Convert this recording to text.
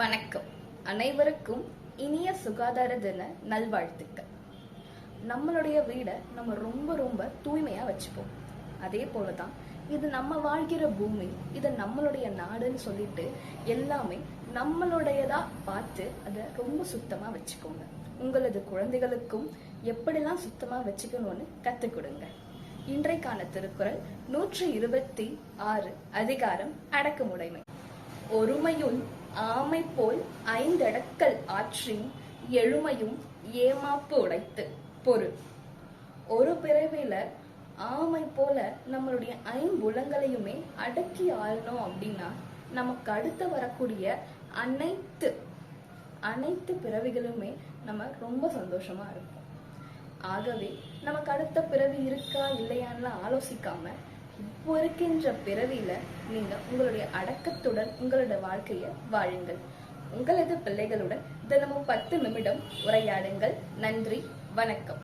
வணக்கம். அனைவருக்கும் இனிய சுகாதார தின நல்வாழ்த்துக்கள். நம்மளுடைய வீடை நம்ம ரொம்ப ரொம்ப தூய்மையா வச்சுப்போம். அதே போலதான் இது நம்ம வாழ்கிற பூமி இது நம்மளுடைய நாடுன்னு சொல்லிட்டு எல்லாமே நம்மளுடையதா பார்த்து அதை ரொம்ப சுத்தமா வச்சுக்கோங்க. உங்களது குழந்தைகளுக்கும் எப்படிலாம் சுத்தமா வச்சுக்கணும்னு கத்துக் கொடுங்க. இன்றைக்கான திருக்குறள் நூற்றி இருபத்தி ஆறு அதிகாரம் அடக்குமுடைமை ஒருமையுள் ஆமை போல் ஐந்தடக்கல் ஆற்றின் எழுமையும் ஏமாப்பு உடைத்து. பொருள் ஒரு பிறவில ஆமை போல நம்மளுடைய ஐம்புலங்களையுமே அடக்கி ஆளணும் அப்படின்னா நமக்கு அடுத்து வரக்கூடிய அனைத்து அனைத்து பிறவிகளுமே நம்ம ரொம்ப சந்தோஷமா இருப்போம். ஆகவே நமக்கு அடுத்த பிறவி இருக்கா இல்லையான்லாம் ஆலோசிக்காம இப்போ இருக்கின்ற பிறவியில நீங்க உங்களுடைய அடக்கத்துடன் உங்களோட வாழ்க்கையை வாழுங்கள். உங்களது பிள்ளைகளுடன் தினமும் பத்து நிமிடம் உரையாடுங்கள். நன்றி. வணக்கம்.